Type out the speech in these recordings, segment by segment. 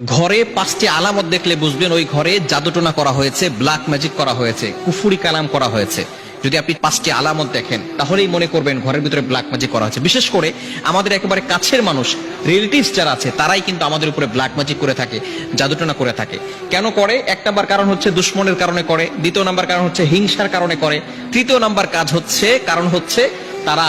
ঘরে পাঁচটি আলামত দেখলে বুঝবেন ওই ঘরে জাদুটোনা করা হয়েছে ব্ল্যাক ম্যাজিক করা হয়েছে, কুফুরি কালাম করা হয়েছে। যদি আপনি পাঁচটি আলামত দেখেন, তাহলেই মনে করবেন ঘরের ভিতরে ব্ল্যাক ম্যাজিক করা হয়েছে। বিশেষ করে আমাদের একেবারে কাছের মানুষ রিলেটিভস যারা আছে, তারাই কিন্তু আমাদের উপরে ব্ল্যাক ম্যাজিক করে থাকে, জাদুটোনা করে থাকে। কেন করে? এক নাম্বার কারণ হচ্ছে দুশ্মনের কারণে করে, দ্বিতীয় নাম্বার কারণ হচ্ছে হিংসার কারণে করে, তৃতীয় নাম্বার কাজ হচ্ছে, কারণ হচ্ছে তারা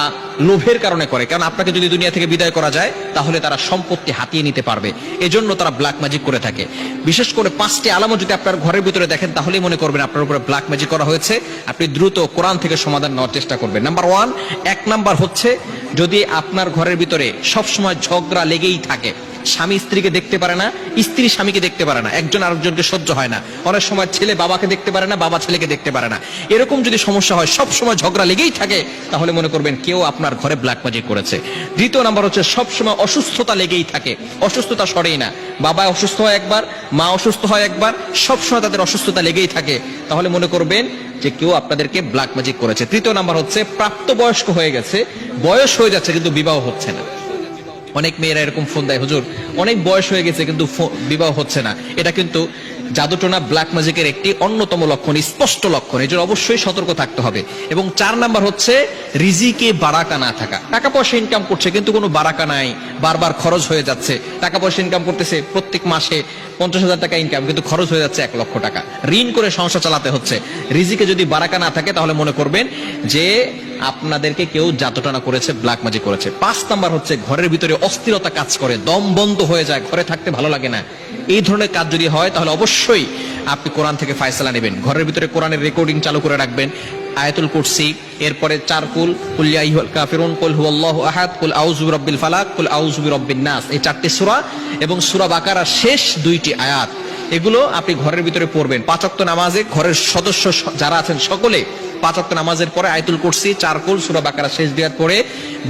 লোভের কারণে করে। কারণ আপনাকে যদি দুনিয়া থেকে বিদায় করা যায়, তাহলে তারা সম্পত্তি হাতিয়ে নিতে পারবে। এজন্য তারা ব্ল্যাক ম্যাজিক করে থাকে। বিশেষ করে পাঁচটি আলামত যদি আপনার ঘরের ভিতরে দেখেন, তাহলেই মনে করবেন আপনার উপরে ব্ল্যাক ম্যাজিক করা হয়েছে। আপনি দ্রুত কোরআন থেকে সমাধান নেওয়ার চেষ্টা করবেন। নাম্বার ওয়ান এক নাম্বার হচ্ছে, যদি আপনার ঘরের ভিতরে সবসময় ঝগড়া লেগেই থাকে স্বামী স্ত্রীকে দেখতে পারে না, স্ত্রী স্বামীকে দেখতে পারে না, একজন আরেকজনকে সহ্য হয় না। অনেক সময় ছেলে বাবাকে দেখতে পারে না, বাবা ছেলেকে দেখতে পারে না। এরকম যদি সমস্যা হয়, সব সময় ঝগড়া লেগেই থাকে, তাহলে মনে করবেন কেউ আপনার ঘরে ব্ল্যাক ম্যাজিক করেছে। দ্বিতীয় নাম্বার হচ্ছে, সব সময় অসুস্থতা লেগেই থাকে। অসুস্থতা সরেই না। বাবা অসুস্থ হয় একবার, মা অসুস্থ হয় একবার, সব সময় তাদের অসুস্থতা লেগেই থাকে। তাহলে মনে করবেন যে কেউ আপনাদেরকে ব্ল্যাক ম্যাজিক করেছে। তৃতীয় নাম্বার হচ্ছে, প্রাপ্তবয়স্ক হয়ে গেছে, বয়স হয়ে যাচ্ছে কিন্তু বিবাহ হচ্ছে না। অনেক মেয়েরা এরকম ফোন দেয়। হুজুর, অনেক বয়স হয়ে গেছে কিন্তু বিবাহ হচ্ছে না। এটা কিন্তু জাদুটোনা ব্ল্যাক ম্যাজিকের একটি অন্যতম লক্ষণ, স্পষ্ট লক্ষণ। এজন্য অবশ্যই সতর্ক থাকতে হবে। এবং চার নাম্বার হচ্ছে, রিজিকে বারাকা না থাকা। টাকা পয়সা ইনকাম করছে কিন্তু কোনো বারাকা নাই, বারবার খরচ হয়ে যাচ্ছে। টাকা পয়সা ইনকাম করতেছে প্রত্যেক মাসে পঞ্চাশ হাজার টাকা ইনকাম কিন্তু খরচ হয়ে যাচ্ছে এক লক্ষ টাকা। ঋণ করে সংসার চালাতে হচ্ছে। রিজিকে যদি বারাকা না থাকে তাহলে মনে করবেন যে আপনাদেরকে কেউ জাতটানা করেছে ব্ল্যাক ম্যাজিক করেছে। পাঁচ নাম্বার হচ্ছে, ঘরের ভিতরে অস্থিরতা কাজ করে, দম বন্ধ হয়ে যায়, ঘরে থাকতে ভালো লাগে না। এই ধরনের কাজ যদি হয়, তাহলে অবশ্যই আপনি কোরআন থেকে ফায়সালা নেবেন। ঘরের ভিতরে কোরআনের রেকর্ডিং চালু করে রাখবেন। আয়াতুল কুরসি, এরপরে চার কুল কুল ইয়া কাফিরুন, কুল হুয়াল্লাহু আহাদ, কুল আউযু ফালাক, কুল আউযু বিরাব্বিন নাস। এই চারটি সূরা এবং সূরা বাকারার শেষ দুইটি আয়াত। এগুলো আপনি ঘরের ভিতরে পড়বেন। পাঁচক্ত নামাজে ঘরের সদস্য যারা আছেন সকলে পাঁচক্ত নামাজের পরে আয়তুল কুরসি চারকুল সুরা বাকারা শেষ দিয়ার পরে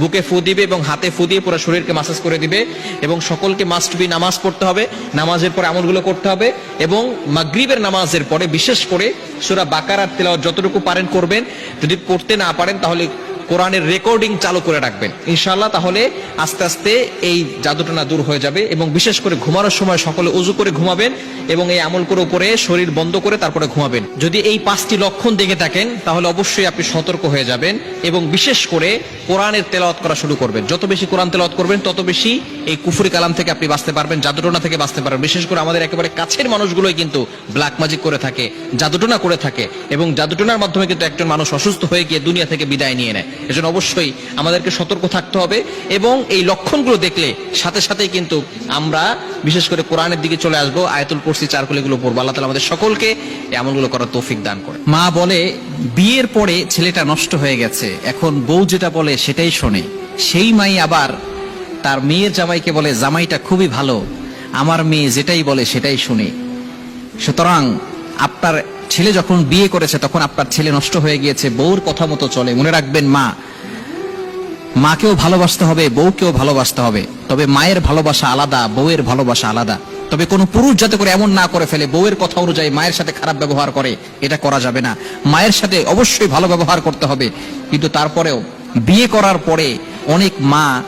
বুকে ফু দিবে এবং হাতে ফু দিয়ে পুরো শরীরকে মাসাজ করে দিবে এবং সকলকে মাস্ট বি নামাজ পড়তে হবে। নামাজের পরে আমলগুলো করতে হবে এবং মাগরিবের নামাজের পরে বিশেষ করে সুরা বাকারার তেলাওয়াত যতটুকু পারেন করবেন। যদি করতে না পারেন তাহলে কোরআনের রেকর্ডিং চালু করে রাখবেন। ইনশাল্লাহ তাহলে আস্তে আস্তে এই জাদুটনা দূর হয়ে যাবে এবং বিশেষ করে ঘুমানোর সময় সকলে উজু করে ঘুমাবেন এবং এই আমল করে উপরে শরীর বন্ধ করে তারপরে ঘুমাবেন। যদি এই পাঁচটি লক্ষণ দেখে থাকেন, তাহলে অবশ্যই আপনি সতর্ক হয়ে যাবেন এবং বিশেষ করে কোরআনের তেলাওয়াত করা শুরু করবেন। যত বেশি কোরআন তেলাওয়াত করবেন, তত বেশি এই কুফুরি কালাম থেকে আপনি বাঁচতে পারবেন, জাদুটনা থেকে বাঁচতে পারবেন। বিশেষ করে আমাদের একেবারে কাছের মানুষগুলোই কিন্তু ব্ল্যাক ম্যাজিক করে থাকে, জাদুটনা করে থাকে এবং জাদুটনার মাধ্যমে কিন্তু একজন মানুষ অসুস্থ হয়ে গিয়ে দুনিয়া থেকে বিদায় নিয়ে নেয়। এজন্য অবশ্যই আমাদেরকে সতর্ক থাকতে হবে এবং এই লক্ষণগুলো দেখলে সাথে সাথেই কিন্তু আমরা, বিশেষ করে কোরআনের দিকে চলে আসব, আয়াতুল কুরসি চারকুল এগুলো পড়ব। আল্লাহ তালা আমাদের সকলকে এই আমলগুলো করার তৌফিক দান করে। মা বলে, বিয়ের পরে ছেলেটা নষ্ট হয়ে গেছে। এখন বউ যেটা বলে সেটাই শোনে। সেই মাই আবার তার মেয়ের জামাইকে বলে, জামাইটা খুবই ভালো। আমার মেয়ে যেটাই বলে সেটাই শুনে। সুতরাং আপনার ছেলে যখন বিয়ে করেছে, তখন আপনার ছেলে নষ্ট হয়ে গিয়েছে, বউর কথা মতো চলে। মনে রাখবেন, মা। মাকেও ভালোবাসতে হবে, বউকেও ভালোবাসতে হবে। তবে মায়ের ভালোবাসা আলাদা, বউয়ের ভালোবাসা আলাদা। তবে কোনো পুরুষ যাতে করে এমন না করে ফেলে, বউয়ের কথা অনুযায়ী মায়ের সাথে খারাপ ব্যবহার করে, এটা করা যাবে না। মায়ের সাথে অবশ্যই ভালো ব্যবহার করতে হবে। কিন্তু তারপরেও, বিয়ে করার পরে অনেক মা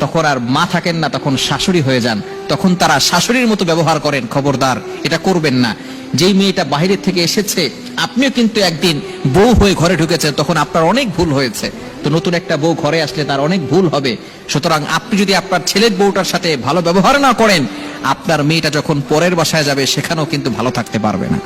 তখন আর মা থাকেন না, তখন শাশুড়ি হয়ে যান। তখন তারা শাশুড়ির মতো ব্যবহার করেন, খবরদার। এটা করবেন না। যেই মেয়েটা বাহিরের থেকে এসেছে, আপনিও কিন্তু একদিন বউ হয়ে ঘরে ঢুকেছেন, তখন আপনার অনেক ভুল হয়েছে। তো নতুন একটা বউ ঘরে আসলে তার অনেক ভুল হবে। সুতরাং আপনি যদি আপনার ছেলের বউটার সাথে ভালো ব্যবহার না করেন, আপনার মেয়েটা যখন পরের বাসায় যাবে, সেখানেও কিন্তু ভালো থাকতে পারবে না।